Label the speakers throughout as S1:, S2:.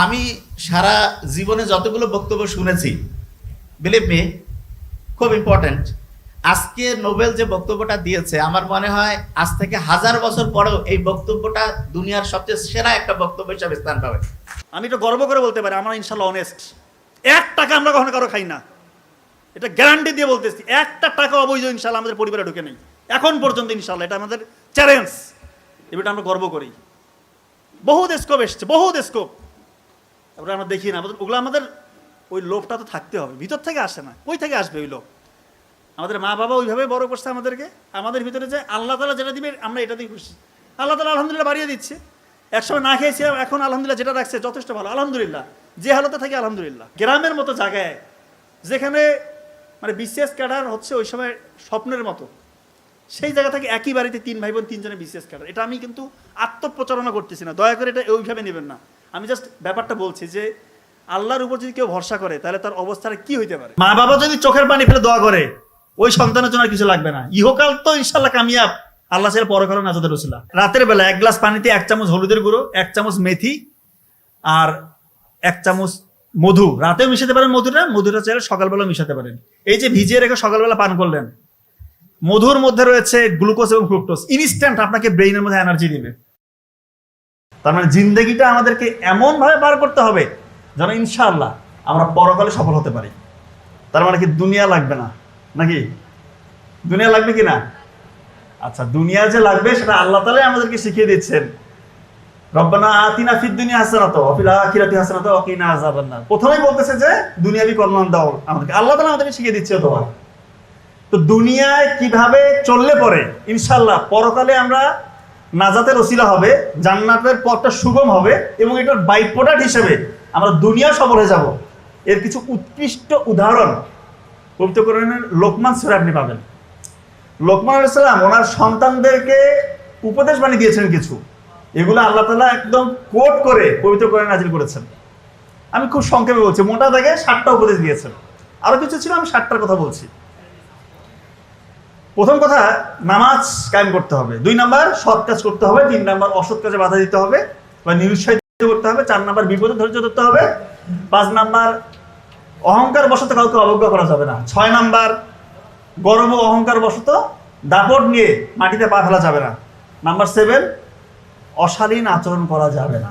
S1: আমি সারা জীবনে যতগুলো বক্তব্য শুনেছি বিলিভ মি খুব ইম্পর্ট্যান্ট আজকে নোবেল যে বক্তব্যটা দিয়েছে, আমার মনে হয় আজ থেকে হাজার বছর পরেও এই বক্তব্যটা দুনিয়ার সবচেয়ে সেরা একটা বক্তব্য হিসাবে স্থান পাবে।
S2: আমি এটা গর্ব করে বলতে পারি, আমরা ইনশাল্লাহ অনেস্ট এক টাকা আমরা কখনো কারও খাই না। এটা গ্যারান্টি দিয়ে বলতেছি, একটা টাকা অবৈধ ইনশাল্লাহ আমাদের পরিবারে ঢুকে নেই। এখন পর্যন্ত ইনশাল্লাহ এটা আমাদের চ্যালেঞ্জ এটা আমরা গর্ব করি। বহু স্কোপ এসছে, বহু স্কোপ তারপরে আমরা দেখি না, আমাদের ওগুলো আমাদের ওই লোভটা তো থাকতে হবে, ভিতর থেকে আসে না, কই থেকে আসবে ওই লোভ? আমাদের মা বাবা ওইভাবে বড় করছে আমাদেরকে, আমাদের ভিতরে যে আল্লাহ তালা যেটা দিবে, আমরা এটা দিয়ে খুশি। আল্লাহ তালা আলহামদুলিল্লাহ বাড়িয়ে দিচ্ছে। একসময় না খেয়েছিলাম এখন আলহামদুলিল্লাহ যেটা রাখছে যথেষ্ট ভালো, আলহামদুলিল্লাহ। যে হালতে থাকি আলহামদুলিল্লাহ। গ্রামের মতো জায়গায়, যেখানে মানে বিসিএস ক্যাডার হচ্ছে ওই সময় স্বপ্নের মতো, সেই জায়গা থেকে একই বাড়িতে তিন ভাই বোন, তিনজনে বিসিএস ক্যাডার। এটা আমি কিন্তু আত্মপ্রচারণা করতেছি না, দয়া করে এটা ওইভাবে নেবেন না। আমি জাস্ট ব্যাপারটা বলছি যে, আল্লাহর উপর যদি কেউ ভরসা করে, তাহলে তার অবস্থাটা কি হইতে পারে? মা বাবা যদি চোখের পানি ফেলে দোয়া করে, ওই সন্তানের জন্য কিছু লাগবে না। ইহকাল তো ইনশাল্লাহ কামিয়াব। আল্লাহ ছেলে পরকাল নাজাদের রসুল্লাহ। রাতের বেলা এক গ্লাস পানিতে এক চামচ হলুদের গুঁড়ো, এক চামচ মেথি আর এক চামচ মধু। রাতেও মিশাতে পারেন মধুটা মধুটা চাইলে সকালবেলা মিশাতে পারেন। এই যে ভিজিয়ে রেখে সকালবেলা পান করলেন, মধুর মধ্যে রয়েছে গ্লুকোজ এবং ফ্রুক্টোজ। ইনস্ট্যান্ট আপনাকে ব্রেইনের মধ্যে এনার্জি দিবে। তার মানে জিন্দগিটা আমাদেরকে এমন ভাবে পার করতে হবে যেন ইনশাআল্লাহ আমরা পরকালে সফল হতে পারি। তার মানে কি দুনিয়া লাগবে না? নাকি? দুনিয়া লাগবে কি না? আচ্ছা দুনিয়া যে লাগবে সেটা আল্লাহ তালাই আমাদেরকে শিখিয়ে দিচ্ছেন। রব্বানা আতিনা ফিদ দুনিয়া হাসানাত ওয়া ফিল আখিরাতি হাসানাত ওয়া কিনা আযাবান নার। প্রথমেই বলতেছে যে দুনিয়াবি কল্যাণ দাও আমাদেরকে। আল্লাহ তাআলা আমাদেরকে শিখিয়ে দিচ্ছে তোমার তো দুনিয়ায় কীভাবে চললে পরে? ইনশাআল্লাহ পরকালে আমরা নাজাতের ওসিলা হবে, জান্নাতের পথটা সুগম হবে এবং এটার বাইক প্রোডাক্ট হিসেবে আমরা দুনিয়া হয়ে যাব। এর কিছু উৎকৃষ্ট উদাহরণ পবিত্র কোরআনের লোকমান সুরা আপনি পাবেন। লোকমান আলাইসাল্লাম ওনার সন্তানদেরকে উপদেশ বানিয়ে দিয়েছেন কিছু। এগুলো আল্লাহ তালা একদম কোট করে পবিত্র কোরআন নাজিল করেছেন। আমি খুব সংক্ষেপে বলছি, মোটা দাগে ষাটটা উপদেশ দিয়েছেন। আরও কিছু ছিল, আমি ষাটটার কথা বলছি। প্রথম কথা, নামাজ কায়েম করতে হবে। দুই নাম্বার, সৎ কাজ করতে হবে। তিন নাম্বার, অসৎ কাজে বাধা দিতে হবে বা নিরুৎসাহিত করতে হবে। চার নাম্বার, বিপদে ধৈর্য ধরতে হবে। পাঁচ নাম্বার, অহংকার বশত কাউকে অবজ্ঞা করা যাবে না। ছয় নাম্বার গর্ব অহংকার বশত দাপট নিয়ে মাটিতে পা ফেলা যাবে না। নাম্বার সেভেন, অশালীন আচরণ করা যাবে না।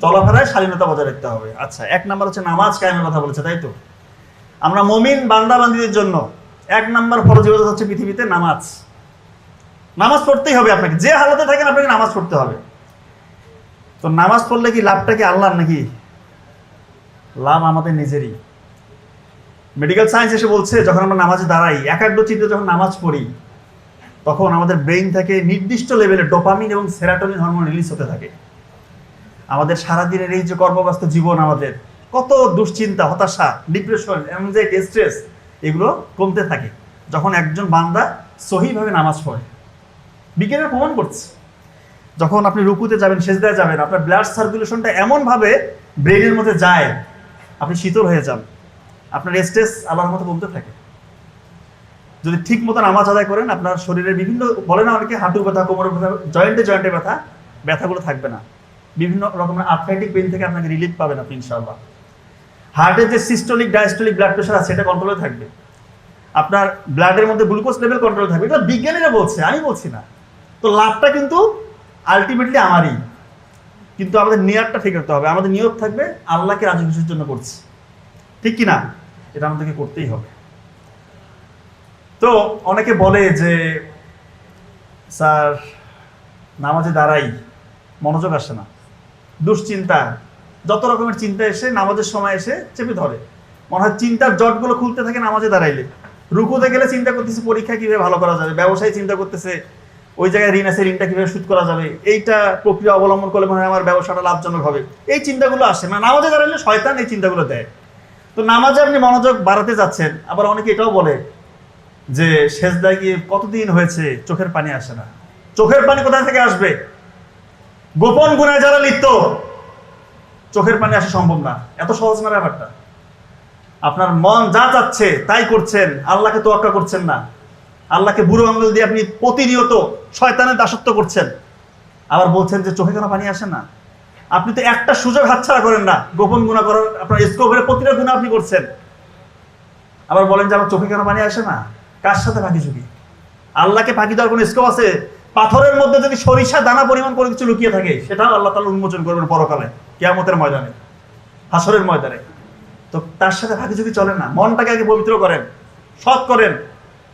S2: চলাফেরায় শালীনতা বজায় রাখতে হবে। আচ্ছা এক নাম্বার হচ্ছে নামাজ কায়েমের কথা বলেছে, তাই তো? আমরা মমিন বান্দাবান্দিদের জন্য এক নাম্বার ফরজ ইবাদত হচ্ছে পৃথিবীতে নামাজ। নামাজ পড়তেই হবে আপনাকে। যে হালতে থাকেন, আপনাকে নামাজ পড়তে হবে। তো নামাজ পড়লে কি লাভটা কি আল্লাহর নাকি? লাভ আমাদের নিজেরই। মেডিকেল সায়েন্স এসে বলছে, যখন আমরা নামাজে দাঁড়াই, একাগ্র চিত্তে যখন নামাজ পড়ি, তখন আমাদের ব্রেইন থেকে নির্দিষ্ট লেভেলে ডোপামিন এবং সেরাটোনিন হরমোন রিলিজ হতে থাকে। আমাদের সারাদিনের এই যে কর্মব্যস্ত জীবন আমাদের, কত দুশ্চিন্তা, হতাশা ডিপ্রেশন অ্যাংজাইটি স্ট্রেস এগুলো কমতে থাকে। যখন একজন বান্দা সহিভাবে নামাজ পড়ে বিজ্ঞানের প্রমাণ করছে। যখন আপনি রুকুতে যাবেন, সেজদায় যাবেন, আপনার ব্লাড সার্কুলেশনটা এমনভাবে ব্রেনের মধ্যে যায়, আপনি শীতল হয়ে যান। আপনার স্ট্রেস আল্লাহর মতো কমতে থাকে। যদি ঠিক মতো নামাজ আদায় করেন, আপনার শরীরের বিভিন্ন, বলে না অনেকে হাঁটু ব্যথা, কোমরের ব্যথা, জয়েন্টে জয়েন্টে ব্যথা, ব্যথাগুলো থাকবে না। বিভিন্ন রকমের আর্থ্রাইটিক পেন থেকে আপনাকে রিলিফ পাবেন আপনি, ইনশাআল্লাহ। হার্টের যে সিস্টোলিক ডায়াস্টোলিক ব্লাড প্রেশার আছে এটা কন্ট্রোলে থাকবে। আপনার ব্লাডের মধ্যে গ্লুকোজ লেভেল কন্ট্রোলে থাকবে। এটা বিজ্ঞানীরা বলছে, আমি বলছি না। তো লাভটা কিন্তু আলটিমেটলি আমারই। কিন্তু আমাদের নিয়তটা ঠিক রাখতে হবে। আমাদের নিয়োগ থাকবে আল্লাহকে রাজি খুশির জন্য করছি। ঠিক কি না এটা আমাদেরকে করতেই হবে। তো অনেকে বলে যে, স্যার, নামাজে দাঁড়াই, মনোযোগ আসে না। দুশ্চিন্তা যত রকমের চিন্তা এসে, নামাজের সময় এসে চেপে ধরে। মনে হয় চিন্তার জটগুলো খুলতে থাকে নামাজে দাঁড়াইলে। রুকুতে গেলে চিন্তা করতেছে, পরীক্ষা কীভাবে ভালো করা যাবে? ব্যবসায় চিন্তা করতেছে, ওই জায়গায় ঋণ আছে, ঋণটা কীভাবে সুদ করা যাবে? এইটা প্রক্রিয়া অবলম্বন করলে মনে হয় আমার ব্যবসাটা লাভজনক হবে। এই চিন্তাগুলো আসে। না নামাজে দাঁড়াইলে শয়তান এই চিন্তাগুলো দেয়। তো নামাজে আপনি মনোযোগ বাড়াতে যাচ্ছেন, আবার অনেকে এটাও বলে যে শেষদায় গিয়ে কতদিন হয়েছে, চোখের পানি আসে না। চোখের পানি কোথা থেকে আসবে? গোপন গুণায় যারা লিপ্ত চোখের পানি আসা সম্ভব না। এত সহজ না ব্যাপারটা। আপনার মন যা চাচ্ছে তাই করছেন, আল্লাহকে তোয়াক্কা করছেন না। আল্লাহকে বুড়ো আঙ্গুল দিয়ে আপনি প্রতিনিয়ত শয়তানের দাসত্ব করছেন। আবার বলছেন যে, চোখে কেন পানি আসে না? আপনি তো একটা সুযোগ হাতছাড়া করেন না। গোপন গুণা করার, আপনার স্কোপের প্রতিটা গুণা আপনি করছেন। আবার বলেন যে, আমার চোখে কেন পানি আসে না? কার সাথে ফাঁকি ঝুঁকি আল্লাহকে ফাঁকি দেওয়ার কোনো স্কোপ আছে? পাথরের মধ্যে যদি সরিষা দানা পরিমাণ করে কিছু লুকিয়ে থাকে, সেটাও আল্লাহ তালা উন্মোচন করবেন পরকালে, কেয়ামতের ময়দানে হাসরের ময়দানে। তো তার সাথে ফাঁকি ঝুঁকি চলে না। মনটাকে আগে পবিত্র করেন, সৎ করেন,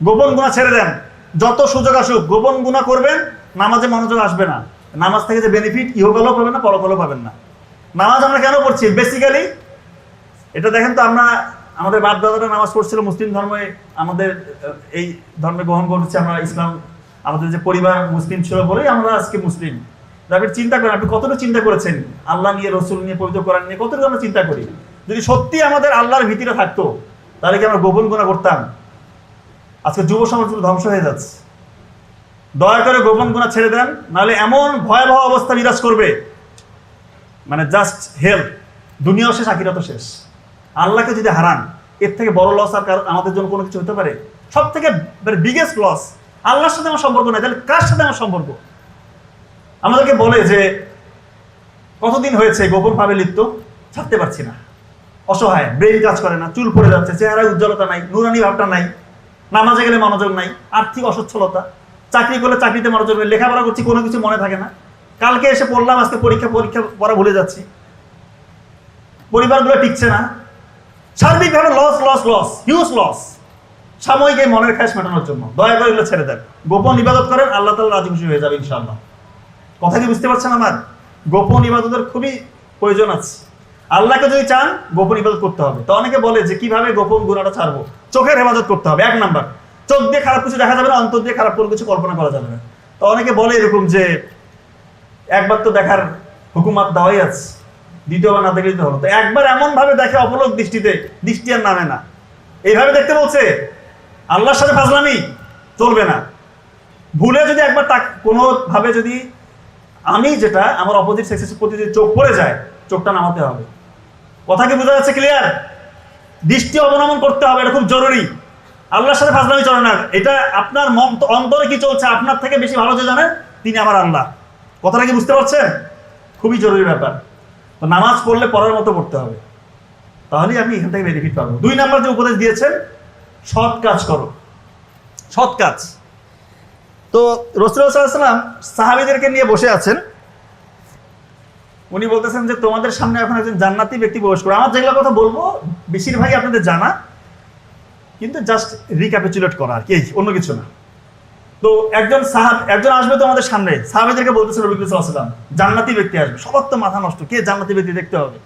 S2: গোপন গুণা ছেড়ে দেন। যত সুযোগ আসুক, গোপন গুণা করবেন, নামাজে মনোযোগ আসবে না। নামাজ থেকে যে বেনিফিট ইহকালও পাবেন না, পরকালও পাবেন না। নামাজ আমরা কেন পড়ছি? বেসিক্যালি এটা দেখেন তো আমরা, আমাদের বাপ দাদারা নামাজ পড়ছিল, মুসলিম ধর্মে আমাদের, এই ধর্মে গ্রহণ করছি আমরা ইসলাম আমাদের যে পরিবার মুসলিম ছিল বলেই আমরা আজকে মুসলিম। আপনি চিন্তা করেন, আপনি কতটুকু চিন্তা করেছেন? আল্লাহ নিয়ে, রসুল নিয়ে, পবিত্র করার নিয়ে কতটুকু আমরা চিন্তা করি? যদি সত্যি আমাদের আল্লাহর ভীতিটা থাকতো, তাহলে কি আমরা গোপন গুণা করতাম? আজকে যুব সমাজ ধ্বংস হয়ে যাচ্ছে। দয়া করে গোপন গুণা ছেড়ে দেন, নাহলে এমন ভয়াবহ অবস্থা বিরাজ করবে। মানে জাস্ট হেল্প দুনিয়াও শেষ, আখিরাতও শেষ। আল্লাহকে যদি হারান, এর থেকে বড় লস আর আমাদের জন্য কোনো কিছু হতে পারে? সব থেকে বিগেস্ট লস আল্লাহর সাথে আমার সম্পর্ক নাই, তাহলে কার সাথে আমার সম্পর্ক? আমাদেরকে বলে যে, কতদিন হয়েছে গোপন ভাবে লিপ্ত? ছাড়তে পারছি না। অসহায় ব্রেন কাজ করে না, চুল পড়ে যাচ্ছে, চেহারায় উজ্জ্বলতা নাই, নুরানি ভাবটা নাই, নামাজে গেলে মনোযোগ নাই, আর্থিক অসচ্ছলতা, চাকরি করলে চাকরিতে মনোযোগ নেই, লেখাপড়া করছি, কোনো কিছু মনে থাকে না। কালকে এসে পড়লাম, আজকে পরীক্ষা পরীক্ষা পড়া ভুলে যাচ্ছি। পরিবারগুলো টিকছে না। সার্বিকভাবে loss loss loss huge loss সাময়িক এই মনের খ্যাস মেটানোর জন্য। দয়া করে এগুলো ছেড়ে দেন। গোপন ইবাদত করেন, আল্লাহ তালা রাজি খুশি হয়ে যাবে ইনশাআল্লাহ। কথা কি বুঝতে পারছেন আমার? গোপন ইবাদতের খুবই প্রয়োজন আছে। আল্লাহকে যদি চান, গোপন ইবাদত করতে হবে। তো অনেকে বলে যে, কীভাবে গোপন গুণাটা ছাড়বো? চোখের হেফাজত করতে হবে। এক নাম্বার, চোখ দিয়ে খারাপ কিছু দেখা যাবে না, অন্তর দিয়ে খারাপ কোনো কিছু কল্পনা করা যাবে না। তো অনেকে বলে এরকম যে, একবার তো দেখার হুকুমাত দেওয়াই আছে। দ্বিতীয়বার না হলো তো একবার এমন ভাবে দেখে অপলক দৃষ্টিতে দৃষ্টি আর নামে না। এইভাবে দেখতে বলছে? আল্লাহর সাথে ফাজলামি চলবে না। ভুলে যদি একবার তাক, কোনোভাবে যদি আমি যেটা আমার অপোজিট সেক্সের প্রতি যদি চোখ পড়ে যায়, চোখটা নামাতে হবে। কথা কি বোঝা যাচ্ছে ক্লিয়ার দৃষ্টি অবলম্বন করতে হবে, এটা খুব জরুরি। আল্লাহর সাথে ফাজলামি চলে না। এটা আপনার অন্তরে কি চলছে, আপনার থেকে বেশি ভালো যে জানেন, তিনি আমার আল্লাহ। কথাটা কি বুঝতে পারছেন? খুবই জরুরি ব্যাপার। তো নামাজ পড়লে পড়ার মতো পড়তে হবে। তাহলেই আপনি এখান থেকে বেনিফিট পাবো। দুই নাম্বার যে উপদেশ দিয়েছেন সৎ কাজ করো। সৎ কাজ। তো সাহাবিদেরকে নিয়ে বসে আছেন। উনি বলতেছেন যে তোমাদের সামনে এখন একজন জান্নাতি ব্যক্তি প্রবেশ করে। আমার যেগুলো কথা বলব বেশিরভাগই আপনাদের জানা কিন্তু জাস্ট রিক্যাপিচুলেট করা আর কি অন্য কিছু না। তো একজন সাহাব একজন আসবে তোমাদের সামনে। সাহাবিদেরকে বলতেছে রবি সাল্লাম জান্নাতি ব্যক্তি আসবে। সবার তো মাথা নষ্ট কে জান্নাতি ব্যক্তি দেখতে হবে?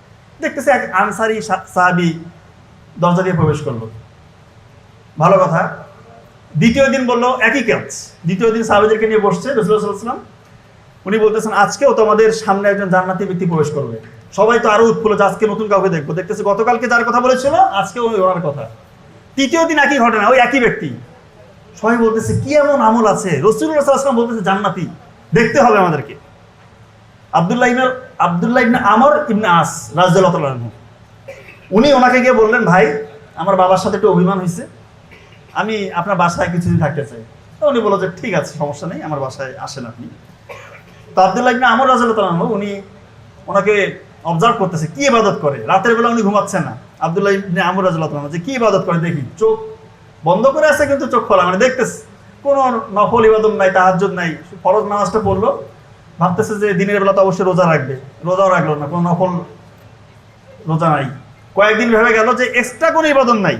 S2: দেখতেছে এক আনসারি সাহাবি দরজা দিয়ে প্রবেশ করল। ভালো কথা। দ্বিতীয় দিন বলল, একই কাজ। দ্বিতীয় দিন সাহাবিদেরকে নিয়ে বসছে রসুল্লাহাম উনি বলতেছেন, আজকেও তোমাদের সামনে একজন জান্নাতি ব্যক্তি প্রবেশ করবে। সবাই তো আরও উৎফুল্ল আজকে নতুন কাউকে দেখব। দেখতেছে গতকালকে যার কথা বলেছিল আজকে ওই ওনার কথা। তৃতীয় দিন একই ঘটনা, ওই একই ব্যক্তি। সবাই বলতেছে, কি এমন আমল আছে? রসুল্লাহাম বলতেছে, জান্নাতি, দেখতে হবে আমাদেরকে। আবদুল্লাহ ইবনে আবদুল্লাহ ইবনে আমর ইবনে আস রাজ্জাল্লাহ উনি ওনাকে গিয়ে বললেন, ভাই, আমার বাবার সাথে একটু অভিমান হয়েছে আমি আপনার বাসায় কিছুদিন থাকতে চাই। তো উনি বলল যে, ঠিক আছে, সমস্যা নেই, আমার বাসায় আসেন আপনি। তো আবদুল্লাহ ইবনে আমর রাজ্লাহ উনি ওনাকে অবজার্ভ করতেছে, কি ইবাদত করে? রাতের বেলা উনি ঘুমাচ্ছেন না। আবদুল্লাহ ইবনে আমর রাজ্লাহ যে কি ইবাদত করে? দেখি, চোখ বন্ধ করে আছে কিন্তু চোখ খোলা মানে দেখতেছে, কোনো নফল ইবাদত নাই, তাহাজ্জুদ নাই, ফরজ নামাজটা পড়ল, ভাবতেছে যে দিনের বেলা তো অবশ্যই রোজা রাখবে, রোজাও রাখল না, কোনো নফল রোজা নাই। কয়েকদিন ভেবে গেল যে এক্সট্রা কোনো ইবাদত নাই।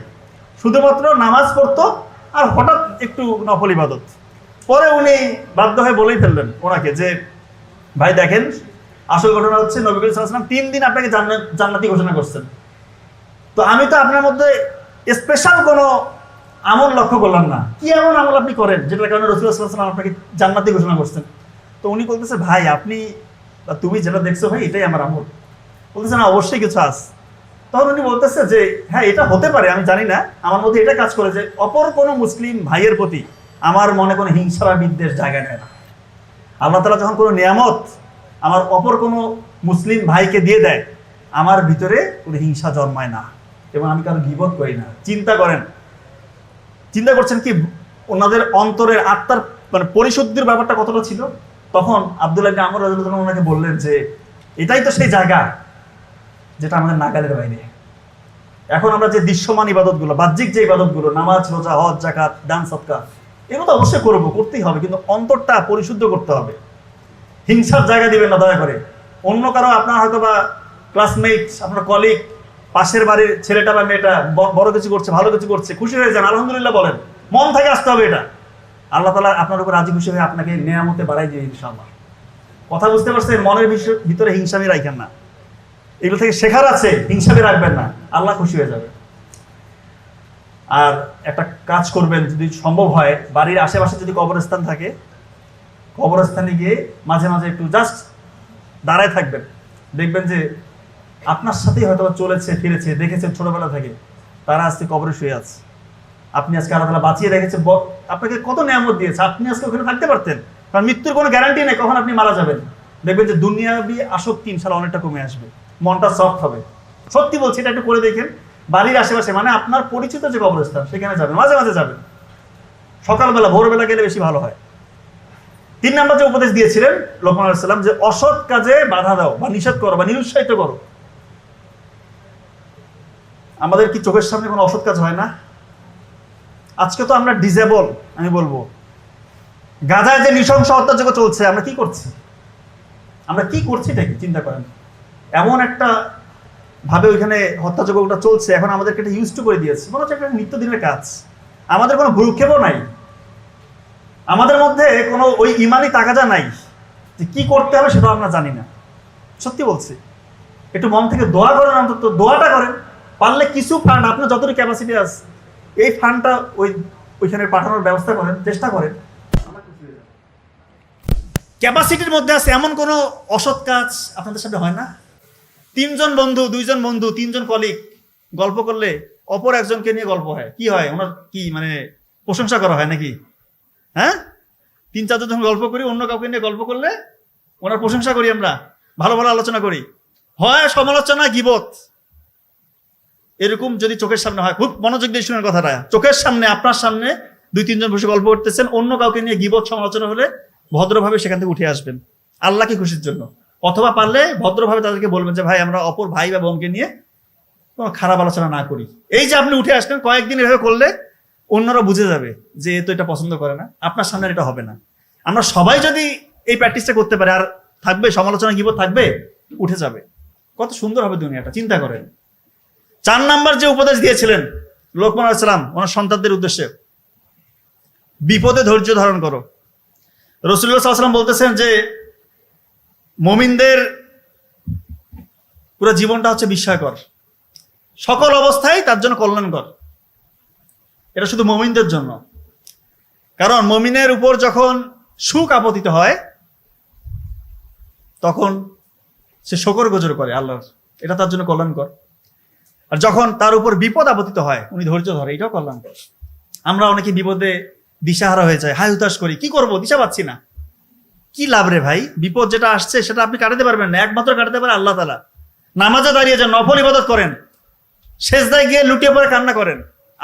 S2: শুধুমাত্র নামাজ পড়তো আর হঠাৎ একটু নফল ইবাদত। পরে উনি বাধ্য হয়ে বলেই ফেললেন ওনাকে যে, ভাই, দেখেন, আসল ঘটনা হচ্ছে নবী করিম তিন দিন আপনাকে জান্নাতি ঘোষণা করছেন। তো আমি তো আপনার মধ্যে স্পেশাল কোনো আমল লক্ষ্য করলাম না। কি এমন আমল আপনি করেন যেটার কারণে রসুল সাল্লাম আপনাকে জান্নাতি ঘোষণা করছেন? তো উনি বলতেছে, ভাই, আপনি তুমি যেটা দেখছ, ভাই, এটাই আমার আমল। বলতেছে, না, অবশ্যই কিছু আছে। তখন উনি বলতেছে যে হ্যাঁ এটা হতে পারে, আমি জানি না। আমার মধ্যে এটা কাজ করে যে, অপর কোনো মুসলিম ভাইয়ের প্রতি আমার মনে কোনো হিংসা বা বিদ্বেষ জায়গা নেয় না। আল্লাহ তালা যখন কোনো নিয়ামত আমার অপর কোনো মুসলিম ভাইকে দিয়ে দেয়, আমার ভিতরে কোনো হিংসা জন্মায় না এবং আমি কারও গিবত করি না। চিন্তা করেন, চিন্তা করছেন কি, ওনাদের অন্তরের আত্মার মানে পরিশুদ্ধির ব্যাপারটা কতটা ছিল? তখন আব্দুল্লাহ আমর ওনাকে বললেন যে, এটাই তো সেই জায়গা যেটা আমাদের নাগালের বাইরে। এখন আমরা যে দৃশ্যমান ইবাদতগুলো, বাহ্যিক যে ইবাদতগুলো, নামাজ, রোজা, হজ জাকাত দান সৎকার এগুলো তো অবশ্যই করব, করতেই হবে, কিন্তু অন্তরটা পরিশুদ্ধ করতে হবে। হিংসার জায়গা দিবেন না, দয়া করে। অন্য কারও আপনার হয়তো বা ক্লাসমেট আপনার কলিগ পাশের বাড়ির ছেলেটা বা মেয়েটা বড় কিছু করছে, ভালো কিছু করছে, খুশি হয়ে যান, আলহামদুলিল্লাহ বলেন। মন থেকে আসতে হবে এটা। আল্লাহ তালা আপনার উপর রাজি খুশি হয়ে আপনাকে নেয়ামতে বাড়াই দিয়ে ইনশাল্লাহ কথা বুঝতে পারছেন? মনের ভিতরে হিংসামি রাখেন না। এগুলো থেকে শেখার আছে হিংসামি রাখবেন না, আল্লাহ খুশি হয়ে যাবে। আর একটা কাজ করবেন, যদি সম্ভব হয়, বাড়ির আশেপাশে যদি কবরস্থান থাকে, কবরস্থানে গিয়ে মাঝে মাঝে একটু জাস্ট দাঁড়ায় থাকবেন। দেখবেন যে আপনার সাথেই হয়তো চলেছে, ফিরেছে দেখেছেন ছোটবেলা থেকে, তারা আজকে কবরে শুয়ে আছে। আপনি আজকে আল্লাহ তালা বাঁচিয়ে রেখেছে আপনাকে কত নিয়ামত দিয়েছে, আপনি আজকে ওখানে থাকতে পারতেন, কারণ মৃত্যুর কোনো গ্যারান্টি নেই, কখন আপনি মারা যাবেন। দেখবেন যে দুনিয়াবি আসক্তি ইনশাল্লাহ অনেকটা কমে আসবে। মনটা সফট হবে। সত্যি বলছি, এটা একটু করে দেখেন। বাড়ির আশেপাশে মানে আপনার পরিচিত যে কবরস্থান, সেখানে যাবেন, মাঝে মাঝে যাবেন। সকালবেলা, ভোরবেলা গেলে বেশি ভালো হয়। তিন নাম্বার যে উপদেশ দিয়েছিলেন লোকমান আলাইসাল্লাম যে অসৎ কাজে বাধা দাও বা নিষেধ করো বা নিরুৎসাহিত করো। আমাদের কি চোখের সামনে কোনো অসৎ কাজ হয় না? আজকে তো আমরা ডিজেবল আমি বলব। গাধায় যে নৃশংস হত্যাযজ্ঞ চলছে, আমরা কি করছি? আমরা কি করছি এটা কি চিন্তা করেন। এমন একটা ভাবে ওইখানে হত্যাযজ্ঞটা চলছে, এখন আমাদেরকে এটা ইউজ টু করে দিয়েছে। মনে হচ্ছে একটা নিত্যদিনের কাজ। আমাদের কোনো ভ্রুক্ষেপও নাই। আমাদের মধ্যে কোনো ওই ইমানি তাকাজা নাই যে কি করতে হবে সেটাও আমরা জানি না। সত্যি বলছি। একটু মন থেকে দোয়া করেন অন্তত, দোয়াটা করেন। পারলে কিছু ফান্ড আপনার যতটুকু ক্যাপাসিটি আছে, এই ফান্ডটা ওই, ওইখানে পাঠানোর ব্যবস্থা করেন, চেষ্টা করেন। ক্যাপাসিটির মধ্যে আছে এমন কোনো অসৎ কাজ আপনাদের সাথে হয় না? তিনজন বন্ধু, দুইজন বন্ধু, তিনজন কলিগ গল্প করলে অপর একজনকে নিয়ে গল্প হয়। কি হয়? ওনার কি মানে প্রশংসা করা হয় নাকি? হ্যাঁ? তিন, চারজন যখন গল্প করি, অন্য কাউকে নিয়ে গল্প করলে ওনার প্রশংসা করি আমরা, ভালো ভালো আলোচনা করি। হয় সমালোচনা, গিবত। এরকম যদি চোখের সামনে হয়, খুব মনোযোগ দিয়ে শুনেন কথাটা। চোখের সামনে, আপনার সামনে দুই, তিনজন বসে গল্প করতেছেন, অন্য কাউকে নিয়ে গিবত, সমালোচনা হলে ভদ্রভাবে সেখান থেকে উঠে আসবেন। আল্লাহকে খুশির জন্য। অথবা পারলে ভদ্রভাবে তাদেরকে বলবেন যে, ভাই, আমরা অপর ভাই বা বোনকে নিয়ে কোনো খারাপ আলোচনা না করি। এই যে আপনি উঠে আসলেন, কয়েকদিন এভাবে করলে অন্যরা বুঝে যাবে যে, এ তো এটা পছন্দ করে না, আপনার সামনে এটা হবে না। আমরা সবাই যদি এই প্র্যাকটিসটা করতে পারি, আর থাকবে, সমালোচনা গিবত থাকবে, উঠে যাবে। কত সুন্দর হবে দুনিয়াটা, চিন্তা করেন। চার নাম্বার যে উপদেশ দিয়েছিলেন লোকমান আলাইসালাম ওনার সন্তানদের উদ্দেশ্যে, বিপদে ধৈর্য ধারণ করো। রসুল্লাহ সাল্লাম বলতেছেন যে মমিনদের পুরো জীবনটা হচ্ছে বিস্ময়কর। সকল অবস্থায় তার জন্য কল্যাণকর। এটা শুধু মমিনদের জন্য। কারণ মমিনের উপর যখন সুখ আপতিত হয়, তখন সে শকর গোজর করে আল্লাহর। এটা তার জন্য কল্যাণকর। আর যখন তার উপর বিপদ আপতিত হয়, উনি ধৈর্য ধরে, এটাও কল্যাণকর। আমরা অনেকে বিপদে দিশাহারা হয়ে যায় হাই হুতাশ করি, কি করব, দিশা পাচ্ছি না। কি লাভ রে ভাই? বিপদ যেটা আসছে, সেটা আপনি কাটাতে পারবেন না। একমাত্র কাটাতে পারে আল্লাহ তালা নামাজে দাঁড়িয়ে যান নফল ইবাদত করেন শেষদায় গিয়ে লুটিয়ে পরে কান্না করেন,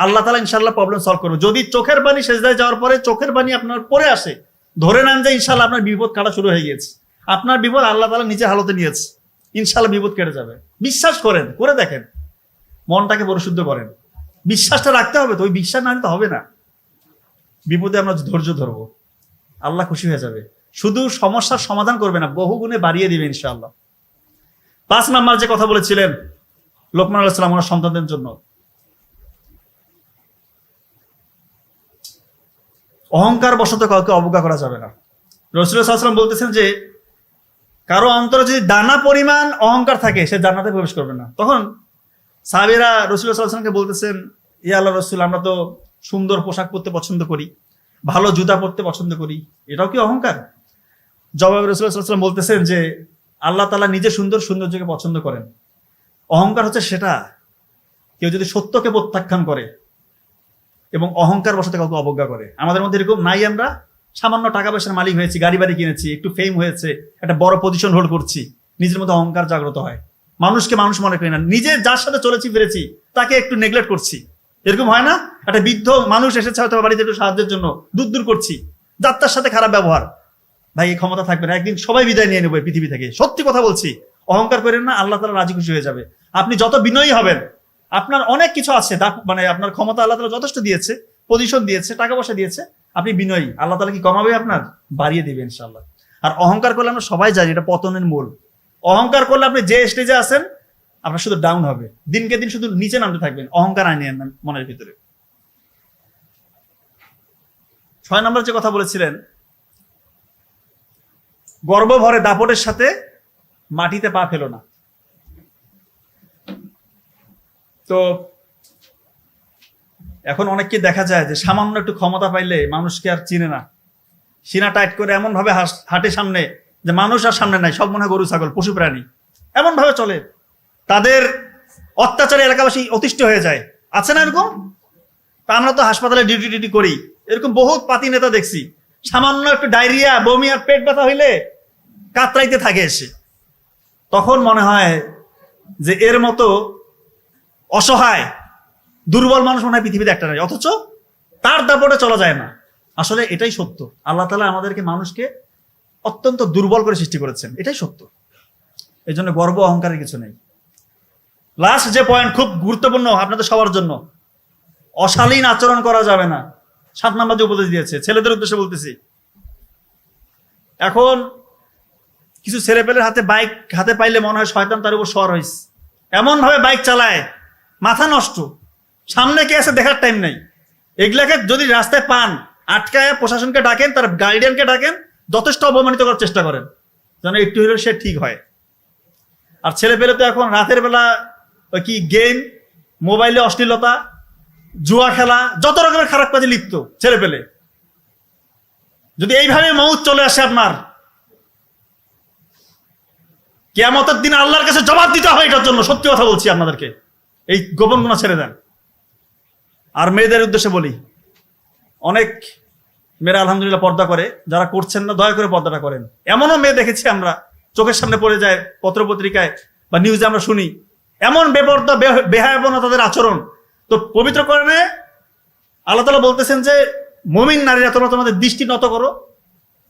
S2: আল্লাহ তালা ইনশাল্লাহ প্রবলেম সলভ করবে। যদি চোখের পানি শেষদায় যাওয়ার পরে চোখের পানি আপনার পরে আসে, ধরে নেন যে ইনশাল্লাহ আপনার বিপদ কাটা শুরু হয়ে গিয়েছে। আপনার বিপদ আল্লাহ তালা নিজে হালতে নিয়েছে। ইনশাল্লাহ বিপদ কেটে যাবে। বিশ্বাস করেন, করে দেখেন। মনটাকে পরিশুদ্ধ করেন। বিশ্বাসটা রাখতে হবে তো, ওই বিশ্বাস না হবে না। বিপদে আমরা ধৈর্য ধরবো। আল্লাহ খুশি হয়ে যাবে। শুধু সমস্যার সমাধান করবে না, বহু গুণে বাড়িয়ে দিবে ইনশাআল্লাহ। পাঁচ নাম্বার যে কথা বলেছিলেন, লোকমান আল্লাহ সাল্লাম ওনার সন্তানদের জন্য। অহংকার বশত কাউকে অবজ্ঞা করা যাবে না। রসুল রসুল্লাহাম বলতেছেন যে, কারও অন্তরে যদি দানা পরিমাণ অহংকার থাকে, সে জান্নাতে প্রবেশ করবে না। তখন সাহাবিরা রসুল্লাহ সাল্লামকে বলতেছেন, ইয়া আল্লাহ রসুল, আমরা তো সুন্দর পোশাক পরতে পছন্দ করি, ভালো জুতা পরতে পছন্দ করি, এটাও কি অহংকার? জবাব রসুল্লাহাম বলতেছেন যে, আল্লাহ তালা নিজে সুন্দর সৌন্দর্যকে পছন্দ করেন। অহংকার হচ্ছে সেটা। কেউ যদি সত্যকে প্রত্যাখ্যান করে এবং অহংকার বসতে কাউকে অবজ্ঞা করে। আমাদের মধ্যে এরকম নাই আমরা। সামান্য টাকা পয়সার মালিক হয়েছি, গাড়ি বাড়ি কিনেছি, একটু ফেম হয়েছে, একটা বড় পজিশন হোল্ড করছি, নিজের মধ্যে অহংকার জাগ্রত হয়। মানুষকে মানুষ মনে করি না। নিজে যার সাথে চলেছি, ফিরেছি, তাকে একটু নেগলেক্ট করছি। এরকম হয় না? একটা বৃদ্ধ মানুষ এসেছে হয়তো বাড়িতে একটু সাহায্যের জন্য, দূর দূর করছি। যাত্রার সাথে খারাপ ব্যবহার। ভাই, এই ক্ষমতা থাকবে না। একদিন সবাই বিদায় নিয়ে নেবে পৃথিবী থেকে। সত্যি কথা বলছি। অহংকার করেন না, আল্লাহ তালা রাজি খুশি হয়ে যাবে। আপনি যত বিনয়ী হবেন, আপনার অনেক কিছু আছে মানে আপনার ক্ষমতা আল্লাহ তালা যথেষ্ট দিয়েছে পজিশন দিয়েছে, টাকা পয়সা দিয়েছে, আপনি বিনয়ী। আল্লাহ তালা কি কমাবে আপনার? বাড়িয়ে দিবে ইনশাল্লাহ আর অহংকার করলে আমরা সবাই জানি, এটা পতনের মূল। অহংকার করলে আপনি যে স্টেজে আছেন, আপনার শুধু ডাউন হবে। দিনকে দিন শুধু নিচে নামতে থাকবেন, অহংকার আনিয়ে মনের ভিতরে। ছয় নম্বর যে কথা বলেছিলেন গর্ব ভরে দাপটের সাথে মাটিতে পা ফেলো না। তো এখন অনেককে দেখা যায় যে সামান্য একটু ক্ষমতা পাইলে মানুষকে আর চিনে না। সিনা টাইট করে এমন ভাবে হাস- হাঁটে সামনে যে মানুষ আর সামনে নাই, সব মনে গরু, ছাগল, পশু, প্রাণী। এমন ভাবে চলে। তাদের অত্যাচারে এলাকাবাসী অতিষ্ঠ হয়ে যায়। আছে না এরকম? তা আমরা তো হাসপাতালে ডিউটি ডিউটি করি। এরকম বহুত পাতি নেতা দেখছি। সামান্য একটু ডায়রিয়া, বমি আর পেট ব্যথা হইলে কাতরাইতে থাকে এসে। তখন মনে হয় যে এর মতো অসহায়, দুর্বল মানুষ মনে হয় পৃথিবীতে একটা নাই। অথচ তার দাপটে চলা যায় না। আসলে এটাই সত্য। আল্লাহ তালা আমাদেরকে মানুষকে অত্যন্ত দুর্বল করে সৃষ্টি করেছেন। এটাই সত্য। এই জন্য গর্ব অহংকারের কিছু নেই। লাস্ট যে পয়েন্ট খুব গুরুত্বপূর্ণ আপনাদের সবার জন্য। অশালীন আচরণ করা যাবে না। সাত নাম্বার যে উপদেশ দিয়েছে, ছেলেদের উদ্দেশ্যে বলতেছি। এখন কিছু ছেলেপেলের হাতে বাইক হাতে পাইলে মনে হয় শয়তান তার উপর সর হয়েছে এমন ভাবে বাইক চালায়, মাথা নষ্ট। সামনে কে আছে দেখার টাইম নেই। এগুলাকে যদি রাস্তায় পান, আটকায় প্রশাসনকে ডাকেন, তার গার্ডিয়ানকে ডাকেন, যথেষ্ট অপমানিত করার চেষ্টা করেন, যেন একটু হলেও সে ঠিক হয়। আর ছেলে পেলে তো এখন রাতের বেলা, ওই কি গেম মোবাইলে অশ্লীলতা, জুয়া খেলা, যত রকমের খারাপ কাজে লিপ্ত ছেলে পেলে। যদি এইভাবে মৌত চলে আসে আপনার কেয়ামতের দিন আল্লাহর কাছে জবাব দিতে হবে এটার জন্য। সত্যি কথা বলছি আপনাদেরকে। এই গোপন গুণা ছেড়ে দেন। আর মেয়েদের উদ্দেশ্যে বলি, অনেক মেয়েরা আলহামদুলিল্লাহ পর্দা করে, যারা করছেন না, দয়া করে পর্দাটা করেন। এমনও মেয়ে দেখেছি আমরা, চোখের সামনে পড়ে যায় পত্রপত্রিকায় বা নিউজে আমরা শুনি, এমন বেপর্দা, বে- বেহায়াপনা তাদের আচরণ। তো পবিত্র করণে আল্লাহ তালা বলতেছেন যে, মমিন নারীরা, তোমরা তোমাদের দৃষ্টি নত করো,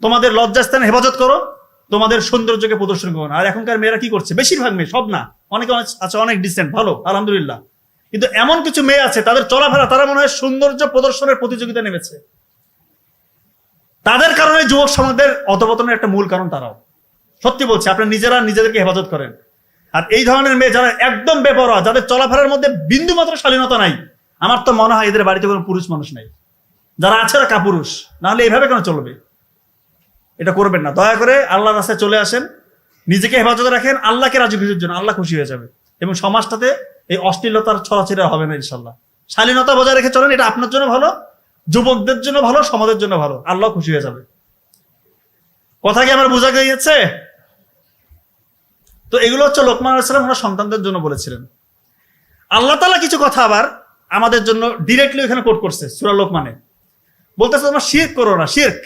S2: তোমাদের লজ্জাস্থান হেফাজত করো তোমাদের সৌন্দর্যকে প্রদর্শন করো না। আর এখনকার মেয়েরা কি করছে? বেশিরভাগ মেয়ে, সব না। অনেকে আছে, অনেক ডিসেন্ট ভালো, আলহামদুলিল্লাহ। কিন্তু এমন কিছু মেয়ে আছে, তাদের চলাফেরা, তারা মনে হয় সৌন্দর্য প্রদর্শনের প্রতিযোগিতা নেমেছে। তাদের কারণে যুবক সমাজের অধপতনের একটা মূল কারণ তারাও। সত্যি বলছে, আপনারা নিজেরা নিজেদেরকে হেফাজত করেন। আর এই ধরনের মেয়ে যারা একদম বেপরোয়া, যাদের চলাফেরার মধ্যে বিন্দু মাত্র শালীনতা নাই, আমার তো মনে হয় এদের বাড়িতে কোনো পুরুষ মানুষ নাই। যারা আছে এরা কাপুরুষ, নাহলে এইভাবে কেন চলবে? এটা করবেন না। দয়া করে আল্লাহর রাস্তায় চলে আসেন, নিজেকে হেফাজতে রাখেন, আল্লাহকে রাজি খুশির জন্য আল্লাহ খুশি হয়ে যাবে। এবং সমাজটাতে এই অশ্লীলতার ছড়াছড়ি হবে না ইনশাল্লাহ শালীনতা বজায় রেখে চলেন, এটা আপনার জন্য ভালো, যুবকদের জন্য ভালো, সমাজের জন্য ভালো। আল্লাহ খুশি হয়ে যাবে। কথা কি আমার বোঝা গিয়েছে? তো এগুলো হচ্ছে লোকমান আলাইসালাম ওনার সন্তানদের জন্য বলেছিলেন। আল্লাহ তালা কিছু কথা আবার আমাদের জন্য ডিরেক্টলি ওখানে কোট করছে, সুরা লোকমানে। বলতেছে তোমরা শির্ক করো না, শির্ক।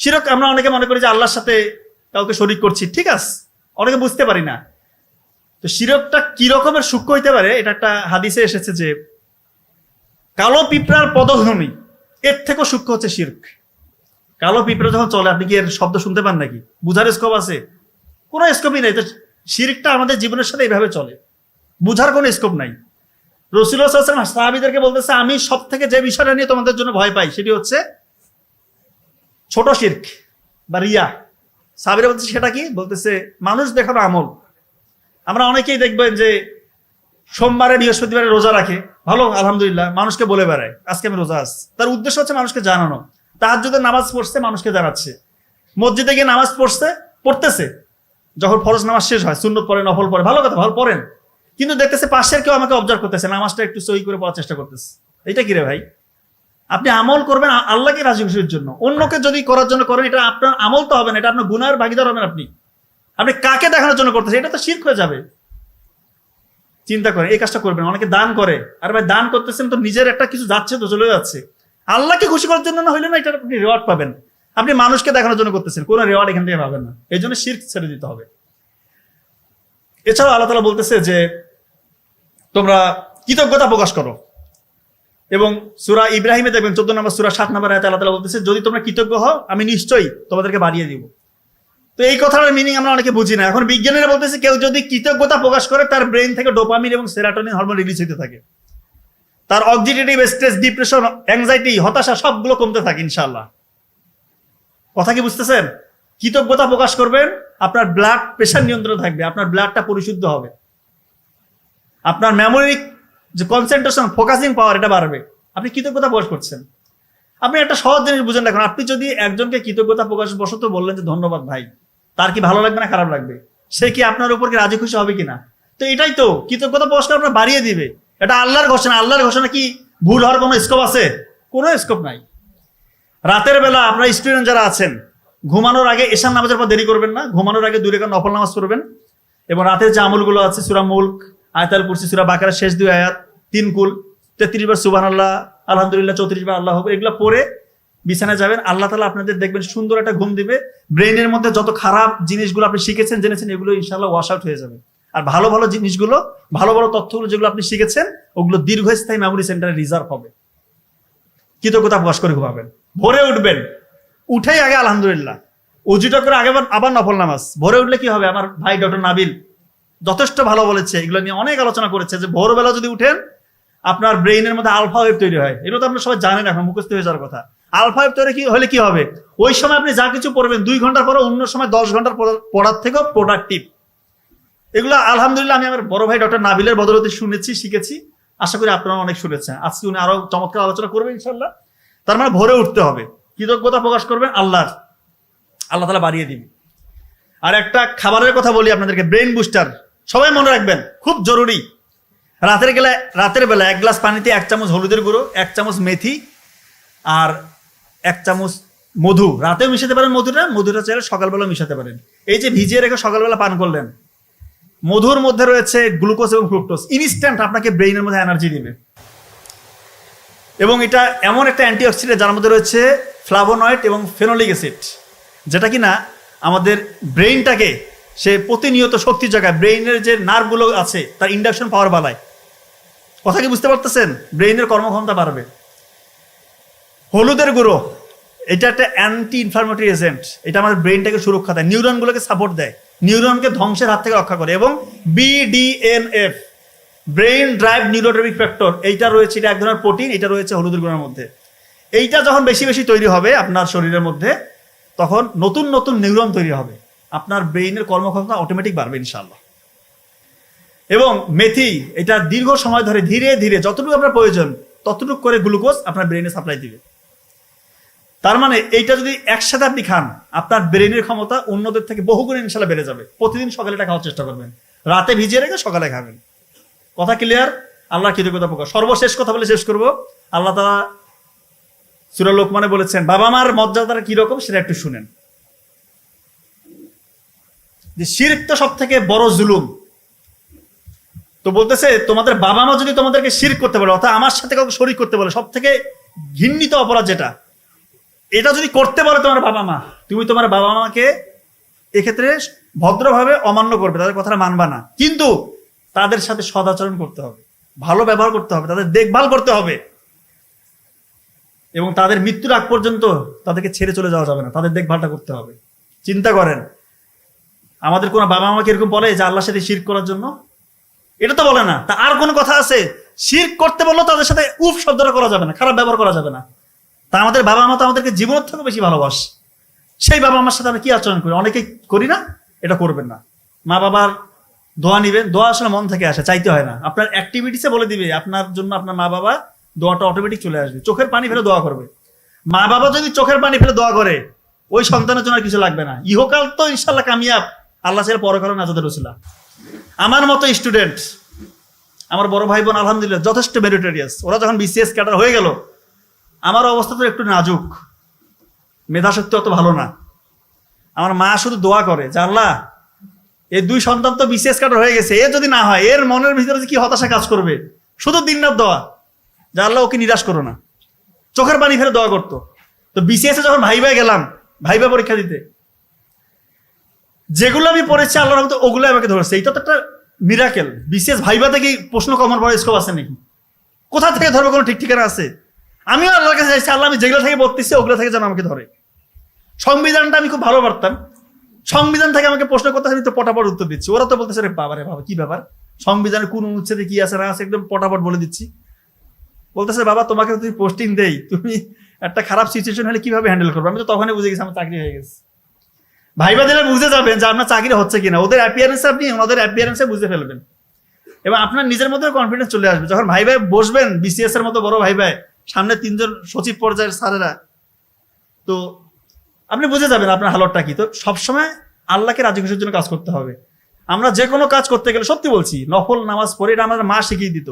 S2: শিরক আমরা অনেকে মনে করি যে আল্লাহর সাথে কাউকে শরিক করছি, ঠিক আছে? অনেকে বুঝতে পারি না। তো শিরকটা কি রকমের সূক্ষ্ম হইতে পারে, এটা একটা হাদিসে এসেছে যে কালো পিঁপড়ার পদধ্বনি এর থেকেও সূক্ষ্ম হচ্ছে শির্ক। কালো পিঁপড়া যখন চলে, আপনি কি এর শব্দ শুনতে পান নাকি? বুঝার স্কোপ আছে? কোনো স্কোপই নেই। তো শিরকটা আমাদের জীবনের সাথে এইভাবে চলে। বুঝার কোনো স্কোপ নাই। রসুল সাহাবিদেরকে বলতেছে, আমি সব থেকে যে বিষয়টা নিয়ে তোমাদের জন্য ভয় পাই, সেটি হচ্ছে ছোট শির্ক বা রিয়া। সাবিরা বলতেছে, সেটা কি? বলতেছে, মানুষ দেখানো আমল। আমরা অনেকেই দেখবেন যে সোমবারে, বৃহস্পতিবারে রোজা রাখে। ভালো, আলহামদুলিল্লাহ, মানুষকে বলে বেড়ায়, আজকে আমি রোজা আছি। তার উদ্দেশ্য হচ্ছে মানুষকে জানানো। তার যদি নামাজ পড়ছে, মানুষকে জানাচ্ছে। মসজিদে গিয়ে নামাজ পড়ছে, পড়তেছে। যখন ফরজ নামাজ শেষ হয়, সুন্নত পড়ে নফল পড়ে ভালো কথা, ভালো পড়েন। কিন্তু দেখতেছে পাশের কেউ আমাকে অবজার্ভ করতেছে নামাজটা একটু সই করে পড়ার চেষ্টা করতেছে। এটা কি রে ভাই? আপনি আমল করবেন আল্লাহকে রাজি খুশির জন্য। অন্যকে যদি করার জন্য করেন, এটা আপনার আমল তো হবে না, এটা আপনার গুনার ভাগিদার হবেন আপনি। আপনি কাকে দেখানোর জন্য করতেছেন, এটা তো শির্ক হয়ে যাবে। চিন্তা করেন, এই কাজটা করবেন, অনেকে দান করে। আর ভাই, দান করতেছেন তো নিজের একটা কিছু যাচ্ছে তো চলে যাচ্ছে। আল্লাহকে খুশি করার জন্য না হইলে না এটা আপনি রেওয়ার্ড পাবেন। আপনি মানুষকে দেখানোর জন্য করতেছেন, কোনো রেওয়ার্ড এখান থেকে পাবেন না। এই জন্য শির্ক ছেড়ে দিতে হবে। এছাড়াও আল্লাহ তালা বলতেছে যে, তোমরা কৃতজ্ঞতা প্রকাশ করো। এবং সুরা ইব্রাহিমে দেখবেন চোদ্দ নম্বর সুরা সাত নম্বর আয়াতে আল্লাহ তালা বলতেছে, যদি তোমরা কৃতজ্ঞ হও, আমি নিশ্চয়ই তোমাদেরকে বাড়িয়ে দিব। তো এই কথাটার মিনিং আমরা অনেকে বুঝি না। এখন বিজ্ঞানীরা বলতেছে, কেউ যদি কৃতজ্ঞতা প্রকাশ করে, তার ব্রেন থেকে ডোপামিন এবং সেরাটোনিন হরমোন রিলিজ হতে থাকে। তার অক্সিডেটিভ স্ট্রেস ডিপ্রেশন অ্যাংজাইটি হতাশা সবগুলো কমতে থাকে ইনশাল্লাহ কথা কি বুঝতেছেন? কৃতজ্ঞতা প্রকাশ করবেন, আপনার ব্লাড প্রেশার নিয়ন্ত্রণ থাকবে, আপনার ব্লাডটা পরিশুদ্ধ হবে। আপনার মেমোরি যে কনসেন্ট্রেশন ফোকাসিং পাওয়ার এটা বাড়বে। আপনি কৃতজ্ঞতা প্রকাশ করছেন। আপনি একটা সহজ জিনিস বুঝেন এখন আপনি যদি একজনকে কৃতজ্ঞতা প্রকাশ বশত বললেন যে, ধন্যবাদ ভাই, তার কি ভালো লাগবে না খারাপ লাগবে? সে কি আপনার উপর কি রাজি খুশি হবে কিনা? তো এটাই তো, কৃতজ্ঞতা প্রকাশ আপনার বাড়িয়ে দিবে। এটা আল্লাহর ঘোষণা। আল্লাহর ঘোষণা কি? ভুল হওয়ার কোনো স্কোপ আছে? কোনো স্কোপ নাই। রাতের বেলা আপনার স্টুডেন্ট যারা আছেন, ঘুমানোর আগে এশার নামাজের পর দেরি করবেন না। ঘুমানোর আগে দূরে কারণ নফল নামাজ পড়বেন। এবং রাতের যে আমলগুলো আছে, সুরা মুল্ক, আয়তাল কুরসি, সুরা বাকারা, শেষ দুই আয়াত তিন কুল, তেত্রিশ বার সুবান আল্লাহ আলহামদুলিল্লাহ চৌত্রিশ বার আল্লাহ এগুলো পরে বিছানায় যাবেন, আল্লাহ তালা আপনাদের দেখবেন সুন্দর একটা ঘুম দিবে। ব্রেনের মধ্যে যত খারাপ জিনিসগুলো আপনি শিখেছেন, জেনেছেন, এগুলো ইনশাল্লাহ ওয়াশ আউট হয়ে যাবে। আর ভালো ভালো জিনিসগুলো, ভালো ভালো তথ্যগুলো যেগুলো আপনি শিখেছেন, ওগুলো দীর্ঘস্থায়ী মেমোরি সেন্টারে রিজার্ভ হবে। কৃতজ্ঞতা প্রকাশ করে ঘুমাবেন। ভোরে উঠবেন। উঠেই আগে আলহামদুলিল্লাহ। উজুটা করে আগে আবার- আবার নফল নামাজ। ভোরে উঠলে কি হবে? আমার ভাই ডক্টর নাবিল যথেষ্ট ভালো বলেছে। এগুলো নিয়ে অনেক আলোচনা করেছে যে ভোরবেলা যদি উঠেন আপনার ব্রেইনের মধ্যে আলফা ওয়েভ তৈরি হয়। এগুলো তো আপনারা সবাই জানেন এখন, মুখস্থ হয়ে যাওয়ার কথা। আলফা ওয়েভ তৈরি কি হলে কি হবে? ওই সময় আপনি যা কিছু পড়বেন, দুই ঘণ্টার পরে অন্য সময় দশ ঘণ্টার পড়া- পড়ার থেকেও প্রোডাক্টিভ এগুলো আলহামদুলিল্লাহ আমি আমার বড় ভাই ডক্টর নাবিলের বদলতে শুনেছি, শিখেছি। আশা করি আপনারা অনেক শুনেছেন। আজকে উনি আরও চমৎকার আলোচনা করবেন ইনশাল্লাহ তার মানে ভোরে উঠতে হবে। কৃতজ্ঞতা প্রকাশ করবেন আল্লাহর। আল্লাহ তালা বাড়িয়ে দিন আর একটা খাবারের কথা বলি আপনাদেরকে ব্রেন বুস্টার। সবাই মনে রাখবেন, খুব জরুরি। রাতের গেলে, রাতের বেলা এক গ্লাস পানিতে এক চামচ হলুদের গুঁড়ো, এক চামচ মেথি আর এক চামচ মধু। রাতেও মিশাতে পারেন মধুটা মধুটা চাইলে সকালবেলা মিশাতে পারেন। এই যে ভিজিয়ে রেখে সকালবেলা পান করলেন, মধুর মধ্যে রয়েছে গ্লুকোজ এবং ফ্রুক্টোজ। ইনস্ট্যান্ট আপনাকে ব্রেইনের মধ্যে এনার্জি দিবে। এবং এটা এমন একটা অ্যান্টিঅক্সিডেন্ট যার মধ্যে রয়েছে ফ্লাভোনয়েড এবং ফেনোলিক অ্যাসিড যেটা কি না আমাদের ব্রেইনটাকে সে প্রতিনিয়ত শক্তি জায়গায় ব্রেইনের যে নার্ভগুলো আছে, তার ইন্ডাকশন পাওয়ার বাড়ায়। কথা কি বুঝতে পারতেছেন? ব্রেইনের কর্মক্ষমতা বাড়বে। হলুদের গুঁড়ো, এটা একটা অ্যান্টি ইনফ্লামেটরি এজেন্ট এটা আমাদের ব্রেইনটাকে সুরক্ষা দেয় নিউরনগুলোকে সাপোর্ট দেয়। নিউরনকে ধ্বংসের হাত থেকে রক্ষা করে এবং BDNF brain drive neurotrophic factor এইটা রয়েছে, এটা এক ধরনের প্রোটিন এটা রয়েছে হলুদের গুঁড়োর মধ্যে। এইটা যখন বেশি বেশি তৈরি হবে আপনার শরীরের মধ্যে, তখন নতুন নতুন নিউরন তৈরি হবে। আপনার ব্রেইনের কর্মক্ষমতা অটোমেটিক বাড়বে ইনশাল্লাহ এবং মেথি, এটা দীর্ঘ সময় ধরে ধীরে ধীরে যতটুকু আপনার প্রয়োজন, ততটুকু করে গ্লুকোজ আপনার ব্রেনে সাপ্লাই দিবে। তার মানে এইটা যদি একসাথে আপনি খান, আপনার ব্রেনের ক্ষমতা অন্যদের থেকে বহু বহুগুণ ইনশাল্লাহ বেড়ে যাবে। প্রতিদিন সকালে এটা খাওয়ার চেষ্টা করবেন। রাতে ভিজিয়ে রেখে সকালে খাবেন। কথা ক্লিয়ার আল্লাহ কৃতজ্ঞতা প্রকাশ। সর্বশেষ কথা বলে শেষ করব। আল্লাহ তারা সুরা লোকমানে বলেছেন, বাবা মার মর্যাদাটা কীরকম সেটা একটু শুনেন। যে শির্ক তো সব থেকে বড় জুলুম। তো বলতেছে, তোমাদের বাবা মা যদি তোমাদেরকে শির করতে বলে, অর্থাৎ আমার সাথে কাউকে শরিক করতে বলে সব থেকে ঘিন্নিত অপরাধ যেটা, এটা যদি করতে বলে তোমার বাবা মা তুমি তোমার বাবা মাকে এক্ষেত্রে ভদ্রভাবে অমান্য করবে, তাদের কথাটা মানবা না। কিন্তু তাদের সাথে সদাচরণ করতে হবে, ভালো ব্যবহার করতে হবে, তাদের দেখভাল করতে হবে। এবং তাদের মৃত্যুর আগ পর্যন্ত তাদেরকে ছেড়ে চলে যাওয়া যাবে না, তাদের দেখভালটা করতে হবে। চিন্তা করেন, আমাদের কোনো বাবা মাকে এরকম বলে যে আল্লাহর সাথে শির করার জন্য? এটা তো বলে না। তা আর কোনো কথা আছে? শির করতে বললেও তাদের সাথে উফ শব্দটা করা যাবে না, খারাপ ব্যবহার করা যাবে না। তা আমাদের বাবা মা তো আমাদেরকে জীবনের থেকে বেশি ভালোবাস। সেই বাবা মার সাথে আমরা কি আচরণ করি? অনেকেই করি না, এটা করবেন না। মা বাবার দোয়া নিবেন, দোয়া আসলে মন থেকে আসে, চাইতে হয় না। আপনার অ্যাক্টিভিটিসে বলে দিবে, আপনার জন্য আপনার মা বাবা দোয়াটা অটোমেটিক চলে আসবে। চোখের পানি ফেলে দোয়া করবে। মা বাবা যদি চোখের পানি ফেলে দোয়া করে, ওই সন্তানের জন্য আর কিছু লাগবে না। ইহকাল তো ইনশাল্লাহ কামিয়াব। আল্লাহ ছেড়ে পরকাল নাজাদের রসিলা আমার মতো স্টুডেন্ট আমার বড় ভাই বোন, আলহামদুলিল্লাহ, যথেষ্ট মেরিটোরিয়াস ওরা যখন বিসিএস ক্যাডার হয়ে গেল, আমার অবস্থা তো একটু নাজুক। মেধাশক্তি অত ভালো না। আমার মা শুধু দোয়া করে জানলা এই দুই সন্তান তো বিসিএস ক্যাডার হয়ে গেছে, এ যদি না হয়, এর মনের ভিতরে কি হতাশা কাজ করবে? শুধু দিন রাত দোয়া জানলা ওকে নিরাশ করো না। চোখের পানি ফেলে দোয়া করতো। তো বিসিএস যখন ভাই ভাই গেলাম ভাই ভাই পরীক্ষা দিতে যেগুলো আমি পড়েছি, আল্লাহর রহমতে ওগুলো আমাকে ধরেছে। এইটা তো একটা মিরাকেল বিশেষ ভাইবা থেকে প্রশ্ন কমার পরে স্কোপ আছে নাকি? কোথা থেকে ধরবে কোনো ঠিক ঠিকানা আছে? আমিও আল্লাহর কাছে চাইছি, আল্লাহ আমি যেগুলো থেকে পড়তেছি, ওগুলো থেকে যেন আমাকে ধরে। সংবিধানটা আমি খুব ভালো পারতাম। সংবিধান থেকে আমাকে প্রশ্ন করতে আমি তো পটাপট উত্তর দিচ্ছি। ওরা তো বলতেছে রে বাবা রে বাবা, কি ব্যাপার? সংবিধানের কোন অনুচ্ছেদে কি আছে, না আছে, একদম পটাপট বলে দিচ্ছি। বলতেছে, বাবা, তোমাকে যদি পোস্টিং দেই, তুমি একটা খারাপ সিচুয়েশন হলে কীভাবে হ্যান্ডেল করবে? আমি তো তখনই বুঝে গেছি, আমার চাকরি হয়ে গেছে। ভাইবা দিলে বুঝে যাবেন যে আপনার চাকরি হচ্ছে কিনা। ওদের অ্যাপিয়ারেন্স আপনি ওদের অ্যাপিয়ারেন্সে বুঝে ফেলবেন। এবং আপনার নিজের মধ্যে কনফিডেন্স চলে আসবে। যখন ভাই ভাই বসবেন বিসিএস এর মতো বড় ভাই ভাই, সামনে তিনজন সচিব পর্যায়ের স্যারেরা, তো আপনি বুঝে যাবেন আপনার হালতটা কি। তো সবসময় আল্লাহকে রাজি খুশির জন্য কাজ করতে হবে। আমরা যে কোনো কাজ করতে গেলে, সত্যি বলছি, নফল নামাজ পড়ে এটা আমাদের মা শিখিয়ে দিত।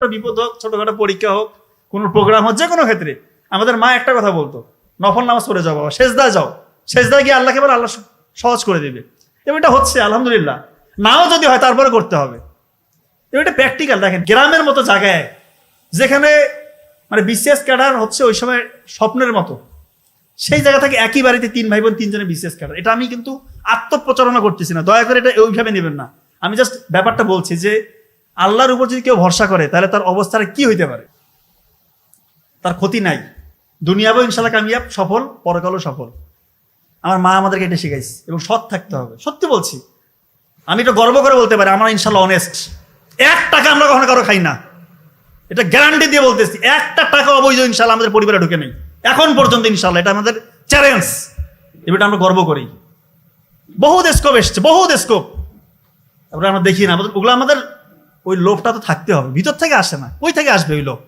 S2: বিপদ হোক, ছোটখাটো পরীক্ষা হোক, কোনো প্রোগ্রাম হোক, যে কোনো ক্ষেত্রে। আমাদের মা একটা কথা বলতো, নফল নামাজ পড়ে যাও বাবা শেষদা যাও। শেষদা গিয়ে আল্লাহকে বলে, আল্লাহ সহজ করে দেবে। এবং এটা হচ্ছে, আলহামদুলিল্লাহ। নাও যদি হয়, তারপরে করতে হবে। এবং এটা প্র্যাকটিক্যাল দেখেন, গ্রামের মতো জায়গায়, যেখানে মানে বিসিএস ক্যাডার হচ্ছে ওই সময় স্বপ্নের মতো। সেই জায়গা থেকে একই বাড়িতে তিন ভাই বোন তিনজনে বিসিএস ক্যাডার। এটা আমি কিন্তু আত্মপ্রচারণা করতেছি না। দয়া করে এটা ওইভাবে নেবেন না। আমি জাস্ট ব্যাপারটা বলছি যে, আল্লাহর উপর যদি কেউ ভরসা করে, তাহলে তার অবস্থাটা কি হইতে পারে? তার ক্ষতি নাই। দুনিয়াবো ইনশাল্লাহ কামিয়াব, সফল, পরকালও সফল। আমার মা আমাদেরকে এটা শিখাইছে এবং সৎ থাকতে হবে। সত্যি বলছি। আমি এটা গর্ব করে বলতে পারি, আমরা ইনশাল্লাহ অনেস্ট এক টাকা আমরা কখনো কারও খাই না। এটা গ্যারান্টি দিয়ে বলতেছি, একটা টাকা অবৈধ ইনশাল্লাহ আমাদের পরিবারে ঢুকে নেই। এখন পর্যন্ত ইনশাল্লাহ এটা আমাদের চ্যালেঞ্জ এটা আমরা গর্ব করি। বহু স্কোপ এসছে বহু স্কোপ তারপরে আমরা দেখি না ওগুলো আমাদের ওই লোভটা তো থাকতে হবে। ভিতর থেকে আসে না, ওই থেকে আসবে ওই লোভ।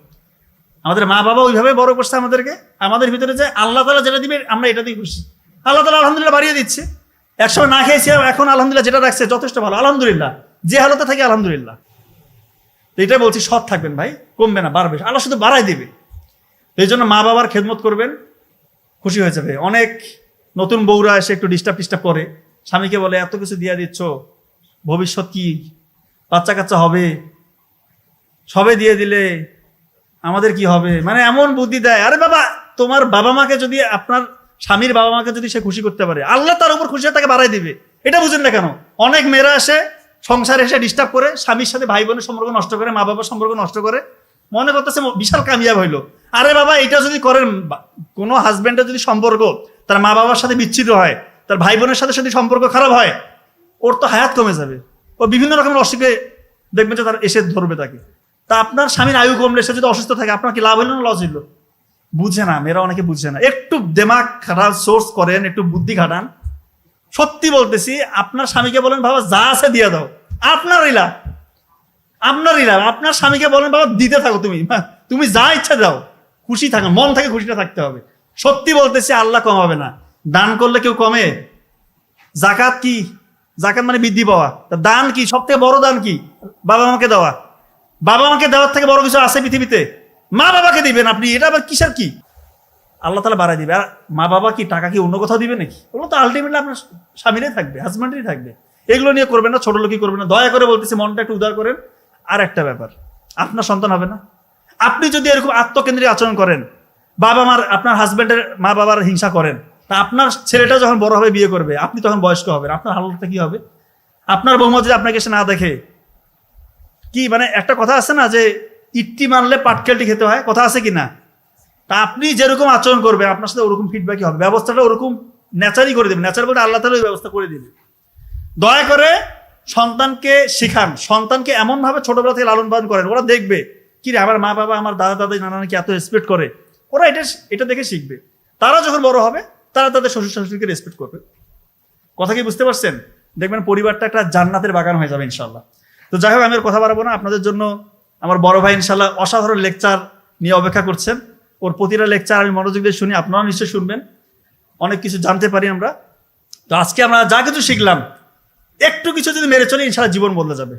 S2: আমাদের মা বাবা ওইভাবে বড় করছে আমাদেরকে। আমাদের ভিতরে যে আল্লাহ তালা যেটা দিবে, আমরা এটা দিয়ে খুশি। আল্লাহ তালা আলহামদুলিল্লাহ বাড়িয়ে দিচ্ছে। একসময় না খেয়েছিলাম এখন আলহামদুলিল্লাহ যেটা রাখছে যথেষ্ট ভালো। আলহামদুলিল্লাহ। যে হালতে থাকে আলহামদুলিল্লাহ। এটাই বলছি, সৎ থাকবেন ভাই, কমবে না, বাড়বে। আল্লাহ শুধু বাড়াই দেবে। এই জন্য মা বাবার খেদমত করবেন, খুশি হয়ে যাবে। অনেক নতুন বউরা এসে একটু ডিস্টার্ব টিস্টার্ব করে। স্বামীকে বলে, এত কিছু দিয়ে দিচ্ছ, ভবিষ্যৎ কি? বাচ্চা কাচ্চা হবে? সবে দিয়ে দিলে আমাদের কি হবে? মানে এমন বুদ্ধি দেয়, আরে বাবা, তোমার বাবা মাকে যদি আপনার স্বামীর বাবা মাকে যদি সে খুশি করতে পারে, আল্লাহ তার উপর খুশি তাকে বাড়াই দিবে। এটা বুঝেন না কেন? অনেক মেয়েরা এসে সংসারে এসে ডিস্টার্ব করে, স্বামীর সাথে ভাই বোনের সম্পর্ক নষ্ট করে, মা বাবার সম্পর্ক নষ্ট করে, মনে করতেছে বিশাল কামিয়াব হইল। আরে বাবা, এটা যদি করেন কোনো হাজবেন্ডের যদি সম্পর্ক, তার মা বাবার সাথে বিচ্ছিন্ন হয়, তার ভাই বোনের সাথে যদি সম্পর্ক খারাপ হয়, ওর তো হায়াত কমে যাবে। ও বিভিন্ন রকমের অসুখে দেখবেন যে তার এসে ধরবে তাকে। তা আপনার স্বামীর আয়ু কমলে সে যদি অসুস্থ থাকে, আপনার কি লাভ হইল না লস হইল? বুঝে না মেয়েরা অনেকে বুঝে না। একটু দেমাগ খাটান সোর্স করেন একটু বুদ্ধি খাটান। সত্যি বলতেছি আপনার স্বামীকে বলেন বাবা যা আছে দিয়ে দাও। আপনার লাভ। আপনার লাভ। আপনার স্বামীকে বলেন বাবা দিতে থাকো তুমি। হ্যাঁ, তুমি যা ইচ্ছা দাও। খুশি থাকো মন থেকে খুশিটা থাকতে হবে। সত্যি বলতেছি আল্লাহ কমাবে না। দান করলে কেউ কমে? জাকাত কি? জাকাত মানে বৃদ্ধি পাওয়া। তা দান কি? সব থেকে বড় দান কি? বাবা মাকে দেওয়া। বাবা মাকে দেওয়ার থেকে বড় কিছু আছে পৃথিবীতে? মা বাবাকে দিবেন আপনি, এটা আবার কিসের কি? আল্লাহ তালা বাড়াই দিবে। আর মা বাবা কি টাকা কি অন্য কোথাও দিবে নাকি? ওগুলো তো আলটিমেটলি আপনার স্বামীরাই থাকবে হাজব্যান্ডেরই থাকবে। এগুলো নিয়ে করবেন না, ছোট লোকই করবেন না। দয়া করে বলতেছি, মনটা একটু উদার করেন। আর একটা ব্যাপার, আপনার সন্তান হবে না। আপনি যদি এরকম আত্মকেন্দ্রিক আচরণ করেন, বাবা মার, আপনার হাজব্যান্ডের মা বাবার হিংসা করেন, তা আপনার ছেলেটা যখন বড় হবে, বিয়ে করবে, আপনি তখন বয়স্ক হবেন। আপনার হালতটা কি হবে? আপনার বৌমা যদি আপনাকে এসে না দেখে, কি মানে একটা কথা আছে না যে ইট্টি মানলে পাটকেলটি খেতে হয়, কথা আছে কি না? তা আপনি যেরকম আচরণ করবেন, আপনার সাথে ওরকম ফিডব্যাকই হবে। ব্যবস্থাটা ওরকম ন্যাচারই করে দেবেন। ন্যাচার বলতে আল্লাহ তালা ওই ব্যবস্থা করে দিবে দয়া করে সন্তানকে শেখান। সন্তানকে এমনভাবে ছোটবেলা থেকে লালন পালন করেন। ওরা দেখবে, কি রে, আমার মা বাবা, আমার দাদা দাদি, নানা নাকি এত রেসপেক্ট করে? ওরা এটা এটা দেখে শিখবে। তারা যখন বড় হবে, তারা তাদের শ্বশুর শাশুড়িকে রেসপেক্ট করবে। কথা কি বুঝতে পারছেন? দেখবেন পরিবারটা একটা জান্নাতের বাগান হয়ে যাবে ইনশাল্লাহ তো যাই হোক, আমি আর কথা বাড়াবো না। আপনাদের জন্য আমার বড় ভাই ইনশাল্লাহ অসাধারণ লেকচার নিয়ে অপেক্ষা করছেন। ওর প্রতিটা লেকচার আমি মনোযোগ দিয়ে শুনি, আপনারাও নিশ্চয়ই শুনবেন। অনেক কিছু জানতে পারি আমরা। তো আজকে আমরা যা কিছু শিখলাম, একটু কিছু যদি মেরে চলে ইনশাল্লাহ জীবন বদলে যাবে।